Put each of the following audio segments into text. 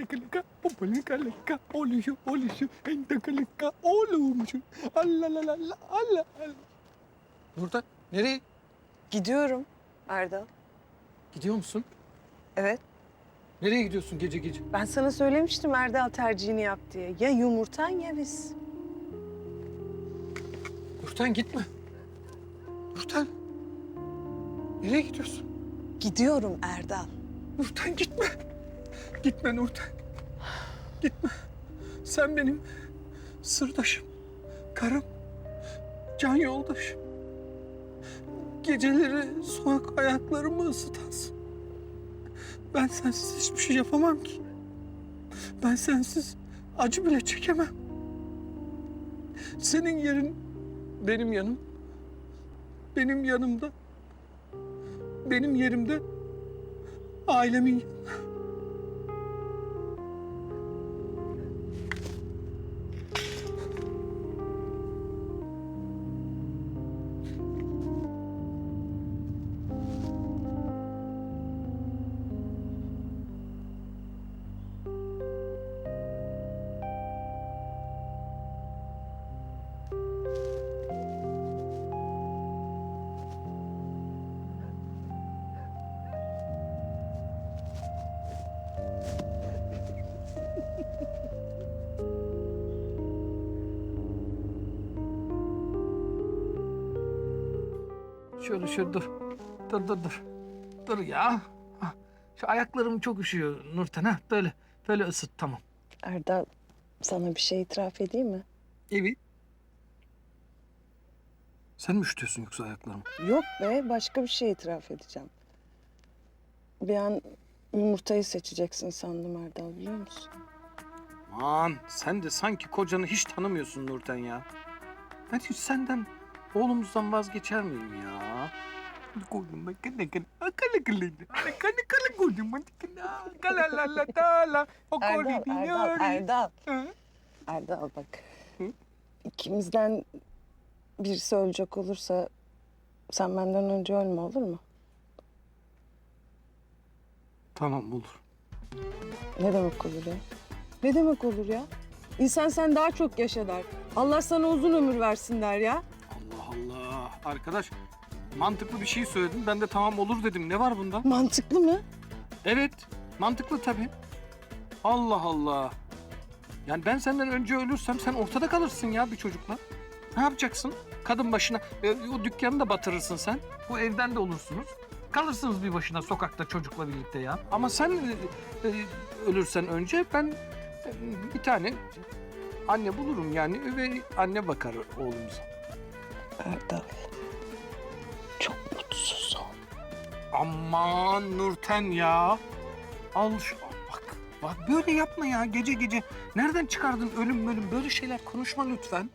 lika lika, hoppa lika oluşu oluşu, en taka lika, olumuşu. Allah la la la, Allah Allah. Nurten, nereye Gidiyorum Erdal. gidiyor musun? Evet. Nereye gidiyorsun gece gece? Ben sana söylemiştim Erdal tercihini yap diye. Ya yumurtan ya biz. Nurten gitme. Nurten. Nereye gidiyorsun? Gidiyorum Erdal. Nurten gitme. Gitme Nurten. Gitme. Sen benim sırdaşım, karım, can yoldaşım. Geceleri soğuk ayaklarımı ısıtansın. Ben sensiz hiçbir şey yapamam ki. Ben sensiz acı bile çekemem. Senin yerin benim yanım. Benim yanımda. Benim yerimde ailemin yanında. Şöyle şöyle dur. Dur dur dur. Dur ya. Hah. Şu ayaklarım çok üşüyor Nurten ha. Böyle böyle ısıt tamam. Erdal sana bir şey itiraf edeyim mi? Evet. Sen mi üşütüyorsun yoksa ayaklarımı? Yok be başka bir şey itiraf edeceğim. Bir an yumurtayı seçeceksin sandım Erdal biliyor musun? Aman sen de sanki kocanı hiç tanımıyorsun Nurten ya. Ben hiç senden oğlumuzdan vazgeçer miyim ya? Koynuma kene kene akala kale kane kale koynuma kene kala la la ta la o koli Erdal. Erdal. Hı? Erdal bak. Hı? İkimizden birisi ölecek olursa sen benden önce ölme olur mu? Tamam olur. Ne demek olur ya? Ne demek olur ya? İnsan sen daha çok yaşa der. Allah sana uzun ömür versin der ya. Arkadaş mantıklı bir şey söyledin. Ben de tamam olur dedim. Ne var bunda? Mantıklı mı? Evet. Mantıklı tabii. Allah Allah. Yani ben senden önce ölürsem sen ortada kalırsın ya bir çocukla. Ne yapacaksın? Kadın başına e, o dükkanı da batırırsın sen. Bu evden de olursunuz. Kalırsınız bir başına sokakta çocukla birlikte ya. Ama sen e, e, ölürsen önce ben e, bir tane anne bulurum yani ve anne bakar oğlumuza. Erdal. Aman Nurten ya. Al şu bak. Bak böyle yapma ya gece gece. Nereden çıkardın ölüm ölüm böyle şeyler konuşma lütfen.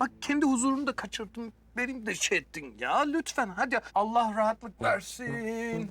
Bak kendi huzurunu da kaçırdın. Benim de şey ettin ya lütfen hadi Allah rahatlık versin.